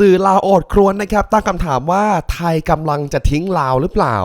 สื่อลาวอดครวนนะครับตั้งคำถามว่าไทยกำลังจะทิ้งลาวหรือเปล่า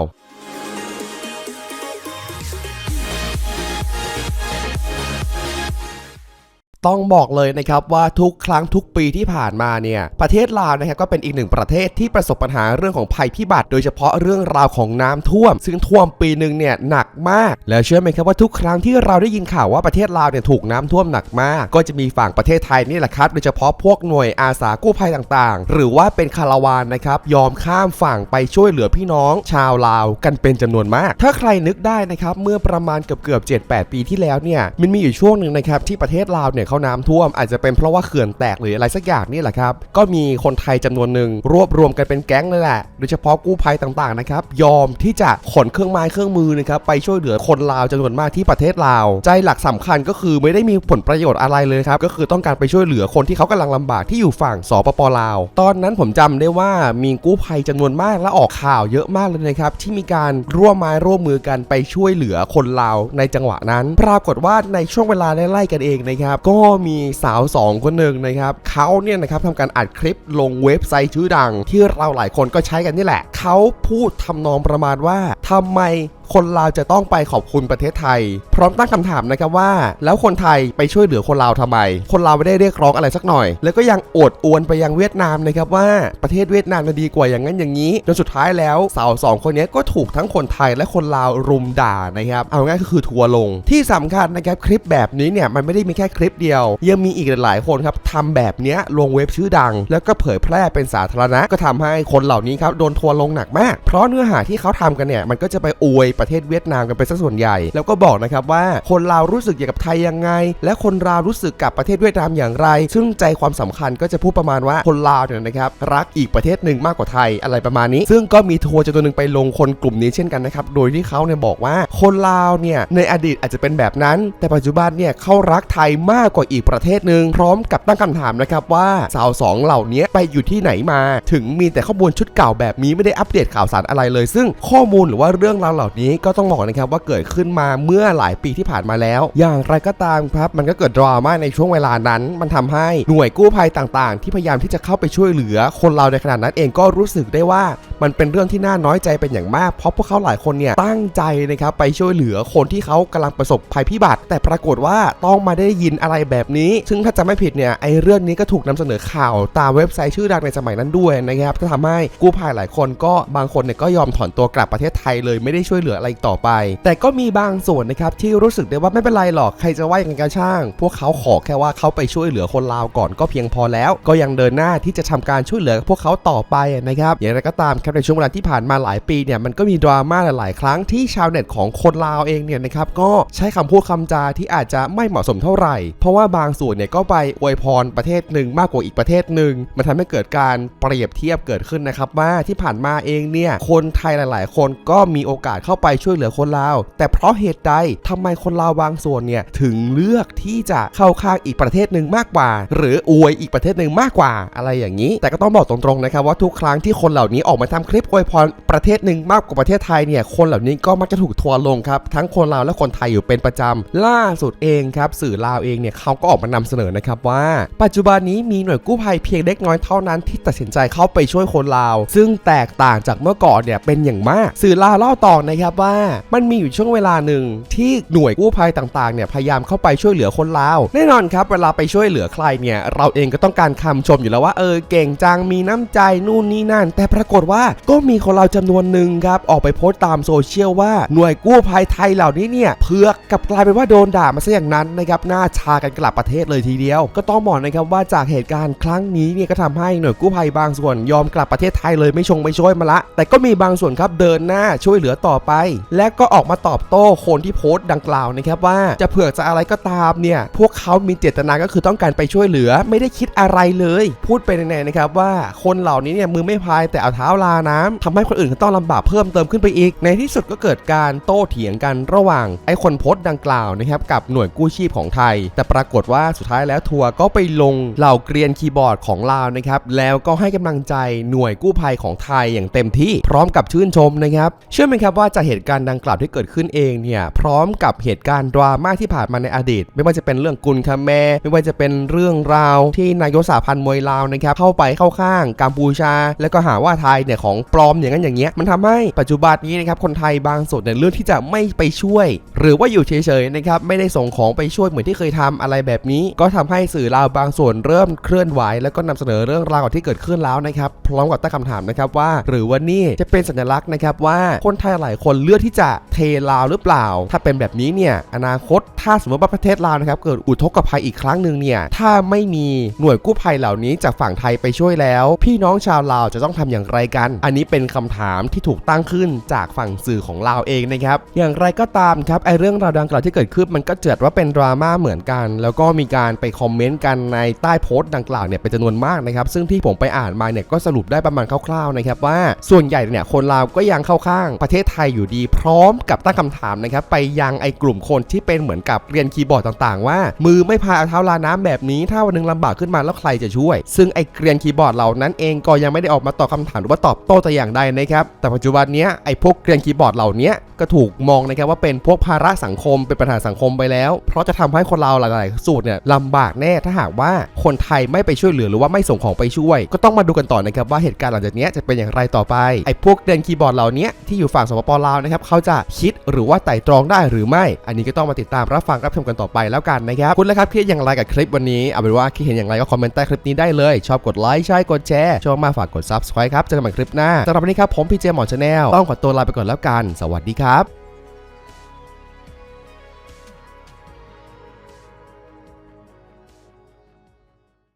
ต้องบอกเลยนะครับว่าทุกครั้งทุกปีที่ผ่านมาเนี่ยประเทศลาวนะครับก็เป็นอีกหนึ่งประเทศที่ประสบปัญหาเรื่องของภัยพิบัติโดยเฉพาะเรื่องราวของน้ำท่วม ซึ่งท่วมปีหนึ่งเนี่ยหนักมาก แล้วเชื่อไหมครับว่าทุกครั้งที่เราได้ยินข่าวว่าประเทศลาวเนี่ยถูกน้ำท่วมหนักมาก ก็จะมีฝั่งประเทศไทยนี่แหละครับโดยเฉพาะพวกหน่วยอาสากู้ภัยต่างๆ หรือว่าเป็นคาราวานนะครับยอมข้ามฝั่งไปช่วยเหลือพี่น้อง ชาวลาวกันเป็นจำนวนมาก ถ้าใครนึกได้นะครับเมื่อประมาณเกือบเกือบๆ7-8ปีที่แล้วเนี่ยมันมีอยู่ช่วงหนึ่งนะครับที่ประเทศลาวเนี่ยเขาน้ำท่วม อาจจะเป็นเพราะว่าเขื่อนแตกหรืออะไรสักอย่างนี่แหละครับ ก็มีคนไทยจำนวนหนึ่งรวบรวมกันเป็นแก๊งเลยแหละโดยเฉพาะกู้ภัยต่างๆนะครับยอมที่จะขนเครื่องไม้เครื่องมือนะครับไปช่วยเหลือคนลาวจำนวนมากที่ประเทศลาวใจหลักสำคัญก็คือไม่ได้มีผลประโยชน์อะไรเลยครับก็คือต้องการไปช่วยเหลือคนที่เขากำลังลำบากที่อยู่ฝั่งสปปลาว ตอนนั้นผมจำได้ว่ามีกู้ภัยจำนวนมากและออกข่าวเยอะมากเลยนะครับที่มีการร่วมไม้ร่วมมือกันไปช่วยเหลือคนลาวในจังหวะนั้น ปรากฏว่าในช่วงเวลาไล่ๆกันเองนะครับก็็มีสาวสองคนหนึ่งนะครับเขาเนี่ยนะครับทำการอัดคลิปลงเว็บไซต์ชื่อดัง ที่เราหลายคนก็ใช้กันนี่แหละ เขาพูดทำนองประมาณว่าทำไม คนลาวจะต้องไปขอบคุณประเทศไทย พร้อมตั้งคำถามนะครับว่า แล้วคนไทยไปช่วยเหลือคนลาวทำไม คนลาวไม่ได้เรียกร้องอะไรสักหน่อย แล้วก็ยังโอดอวนไปยังเวียดนามนะครับว่าประเทศเวียดนามมันดีกว่าอย่างนั้นอย่างนี้จนสุดท้ายแล้วสาวสองคนนี้ก็ถูกทั้งคนไทยและคนลาวรุมด่านะครับเอาง่ายก็คือทัวร์ลงที่สำคัญนะครับคลิปแบบนี้เนี่ยมันไม่ได้มีแค่คลิปเดียว ยังมีอีกหลายคนครับทำแบบเนี้ยลงเว็บชื่อดัง แล้วก็เผยแพร่เป็นสาธารณะก็ทำให้คนเหล่านี้ครับโดนทัวร์ลงหนักมาก เพราะเนื้อหาที่เขาทำกันเนี่ยมันก็จะไปอวยประเทศเวียดนามกันเป็นสัส่วนใหญ่ แล้วก็บอกนะครับว่าคนลาวรู้สึกอย่างกับไทยยังไง และคนลาวรู้สึกกับประเทศเวียดนามอย่างไร ซึ่งใจความสำคัญก็จะพูดประมาณว่าคนลาวเนี่ยนะครับรักอีกประเทศหนึ่งมากกว่าไทยอะไรประมาณนี้ ซึ่งก็มีทัวร์จำนวนหนึ่งไปลงคนกลุ่มนี้เช่นกันนะครับโดยที่เขาเนี่ยบอกว่าคนลาวเนี่ยในอดีตอาจจะเป็นแบบนั้น แต่ปัจจุบันเนี่ยเขารักไทยมากกว่าอีกประเทศหนึ่งพร้อมกับตั้งคำถามนะครับว่าสาวสองเหล่านี้ไปอยู่ที่ไหนมา ถึงมีแต่ข้อมูลชุดเก่าแบบนี้ไม่ได้อัปเดตข่าวสารอะไรเลย ซึ่งข้อมูลหรือว่าเรื่องราวเหล่านี้ก็ต้องบอกนะครับว่าเกิดขึ้นมาเมื่อหลายปีที่ผ่านมาแล้ว อย่างไรก็ตามครับ มันก็เกิดดราม่าในช่วงเวลานั้น มันทำให้หน่วยกู้ภัยต่างๆ ที่พยายามที่จะเข้าไปช่วยเหลือ คนเราในขณะนั้นเองก็รู้สึกได้ว่า มันเป็นเรื่องที่น่าน้อยใจเป็นอย่างมาก เพราะพวกเขาหลายคนเนี่ยตั้งใจนะครับไปช่วยเหลือคนที่เขากำลังประสบภัยพิบัติ แต่ปรากฏว่าต้องมาได้ยินอะไรแบบนี้ ซึ่งถ้าจะไม่ผิดเนี่ยไอ้เรื่องนี้ก็ถูกนำเสนอข่าวตามเว็บไซต์ชื่อดังในสมัยนั้นด้วยนะครับก็ทำให้กู้ภัยหลายคนก็บางคนเนี่ยก็ยอมถอนตัวกลับประเทศไทยเลยไม่ได้ช่วยเหลืออะไรต่อไป แต่ก็มีบางส่วนนะครับที่รู้สึกได้ว่าไม่เป็นไรหรอกใครจะว่าอย่างไงก็ช่าง พวกเขาขอแค่ว่าเขาไปช่วยเหลือคนลาวก่อนก็เพียงพอแล้ว ก็ยังเดินหน้าที่จะทำการช่วยเหลือพวกเขาต่อไปนะครับอย่างไรก็ตามครับในช่วงเวลาที่ผ่านมาหลายปีเนี่ยมันก็มีดราม่าหลาย ๆ ครั้งที่ชาวเน็ตของคนลาวเองเนี่ยนะครับก็ใช้คำพูดคำจาที่อาจจะไม่เหมาะสมเท่าไหร่ เพราะว่าบางส่วนเนี่ยก็ไปอวยพรประเทศหนึ่งมากกว่าอีกประเทศหนึ่งมันทำให้เกิดการเปรียบเทียบเกิดขึ้นนะครับว่าที่ผ่านมาเองเนี่ยคนไทยหลาย ๆ คนก็มีโอกาสเข้าไปช่วยเหลือคนลาว แต่เพราะเหตุใดทำไมคนลาวบางส่วนเนี่ยถึงเลือกที่จะเข้าข้างอีกประเทศหนึ่งมากกว่า หรืออวยอีกประเทศหนึ่งมากกว่าอะไรอย่างนี้ แต่ก็ต้องบอกตรง ๆ นะครับว่าทุกครั้งที่คนเหล่านี้ออกมาทำคลิปอวยพรประเทศหนึ่งมากกว่าประเทศไทยเนี่ยคนเหล่านี้ก็มักจะถูกทัวร์ลงครับทั้งคนลาวและคนไทยอยู่เป็นประจำล่าสุดเองครับสื่อลาวเองเนี่ยเขาก็ออกมานำเสนอนะครับว่า ปัจจุบันนี้มีหน่วยกู้ภัยเพียงเล็กน้อยเท่านั้นที่ตัดสินใจเข้าไปช่วยคนลาว ซึ่งแตกต่างจากเมื่อก่อนเนี่ยเป็นอย่างมาก สื่อลาวเล่าต่อนะครับว่ามันมีอยู่ช่วงเวลาหนึ่งที่หน่วยกู้ภัยต่างๆเนี่ยพยายามเข้าไปช่วยเหลือคนลาว แน่นอนครับเวลาไปช่วยเหลือใครเนี่ยเราเองก็ต้องการคำชมอยู่แล้วว่าเออเก่งจังมีน้ำใจนู่นนี่นั่น แต่ปรากฏว่าก็มีคนเราจำนวนหนึ่งครับ ออกไปโพสต์ตามโซเชียลว่าหน่วยกู้ภัยไทยเหล่านี้เนี่ยเพือกกับกลายเป็นว่าโดนด่ามาซะอย่างนั้นนะครับหน้าชากันกลับประเทศเลยทีเดียว ก็ต้องบอกนะครับว่าจากเหตุการณ์ครั้งนี้เนี่ยก็ทำให้หน่วยกู้ภัยบางส่วนยอมกลับประเทศไทยเลยไม่ชงไม่ช่วยมาละ แต่ก็มีบางส่วนครับเดินหน้าช่วยเหลือต่อไป และก็ออกมาตอบโต้คนที่โพสต์ดังกล่าวนะครับว่าจะเผือกจะอะไรก็ตามเนี่ยพวกเขามีเจตนาก็คือต้องการไปช่วยเหลือ ไม่ได้คิดอะไรเลย พูดไปในๆนะครับว่าคนเหล่านี้เนี่ยมือไม่พายแต่เอาเท้าลาน้ำทำให้คนอื่นเขาต้องลำบากเพิ่มเติมขึ้นไปอีก ในที่สุดก็เกิดการโต้เถียงกันระหว่างไอ้คนโพสต์ดังกล่าวนะครับกับหน่วยกู้ชีพของไทย แต่ปรากฏว่าสุดท้ายแล้วทัวร์ก็ไปลงเหล่าเกรียนคีย์บอร์ดของลาวนะครับแล้วก็ให้กำลังใจหน่วยกู้ภัยของไทยอย่างเต็มที่พร้อมกับชื่นชมนะครับเชื่อไหมครับว่าจากเหตุการณ์ดังกล่าวที่เกิดขึ้นเองเนี่ยพร้อมกับเหตุการณ์ดราม่าที่ผ่านมาในอดีต ไม่ว่าจะเป็นเรื่องกุนคาแมไม่ว่าจะเป็นเรื่องราวที่นายกสาพันธ์มวยลาวนะครับเข้าไปเข้าข้างกัมพูชา แล้วก็หาว่าไทยเนี่ยของปลอมอย่างนั้นอย่างเงี้ยมันทำให้ปัจจุบันนี้นะครับคนไทยบางส่วนเนี่ยเลือกที่จะไม่ไปช่วย หรือว่าอยู่เฉยๆนะครับไม่ได้ส่งของไปช่วยเหมือนที่เคยทำอะไรแบบนี้ ก็ทำให้สื่อลาวบางส่วนเริ่มเคลื่อนไหว แล้วก็นำเสนอเรื่องราวที่เกิดขึ้นแล้วนะครับพร้อมกับตั้งคำถามนะครับว่า หรือว่านี่จะเป็นสัญลักษณ์นะครับว่าคนไทยหลายคนเลือกที่จะเทลาวหรือเปล่า ถ้าเป็นแบบนี้เนี่ยอนาคตถ้าสมมติว่าประเทศลาวนะครับเกิดอุทกภัยอีกครั้งหนึ่งเนี่ยถ้าไม่มีหน่วยกู้ภัยเหล่านี้จากฝั่งไทยไปช่วยแล้ว พี่น้องชาวลาวจะต้องทำอย่างไรกันอันนี้เป็นคำถามที่ถูกตั้งขึ้นจากฝั่งสื่อของลาวเองนะครับ อย่างไรก็ตามครับไอเรื่องราวดังกล่าวที่เกิดขึ้นมันก็เจิดว่าเป็นดราม่าเหมือนกัน แล้วก็มีการไปคอมเมนต์กันในใต้โพสต์ดังกล่าวเนี่ยเป็นจำนวนมากนะครับ ซึ่งที่ผมไปอ่านมาเนี่ยก็สรุปได้ประมาณคร่าวๆนะครับว่าส่วนใหญ่เนี่ยคนลาวก็ยังเข้าข้างประเทศไทยอยู่ดี พร้อมกับตั้งคำถามนะครับไปยังไอกลุ่มคนที่เป็นเหมือนกับเรียนคีย์บอร์ดต่างๆ ว่า มือไม่พาเท้าลาน้ำแบบนี้ถ้าวันหนึงลำบากขึ้นมาแล้วใครจะช่วย ซึ่งไอเกรียนคีย์บอร์ดเหล่านั้นเองก็ยังไม่ได้ออกมาตอบคำถามหรือว่าตอบโต้แต่อย่างใดนะครับ แต่ปัจจุบันนี้ไอ้พวกเกรียนคีย์บอร์ดเหล่านี้ก็ถูกมองนะครับว่าเป็นพวกภาระสังคมเป็นปัญหาสังคมไปแล้ว เพราะจะทำให้คนเราหลาย ๆ สูตรเนี่ยลำบากแน่ถ้าหากว่าคนไทยไม่ไปช่วยเหลือหรือว่าไม่ส่งของไปช่วย ก็ต้องมาดูกันต่อนะครับว่าเหตุการณ์หลังจากนี้จะเป็นอย่างไรต่อไปไอ้พวกเดนคีย์บอร์ดเหล่านี้ที่อยู่ฝั่งสปปลาวนะครับเขาจะคิดหรือว่าไต่ตรองได้หรือไม่ อันนี้ก็ต้องมาติดตามรับฟังรับชมกันต่อไปแล้วกันนะครับคุณแล้วครับคิดอย่างไรกับคลิปวันนี้เอาเป็นว่าคิดเห็นอย่างไรก็คอมเมนต์ใต้คลิปนี้ได้เลย ชอบกดไลค์ใช่กดแชร์ชอบมาฝากกด subscribe ครับเจอกันใหม่คลิปหน้าสำหรับวันนี้ครับผมพีเจหมอชาแนลต้องขอตัวลาไปก่อนแล้วกัน สวัสดีครับ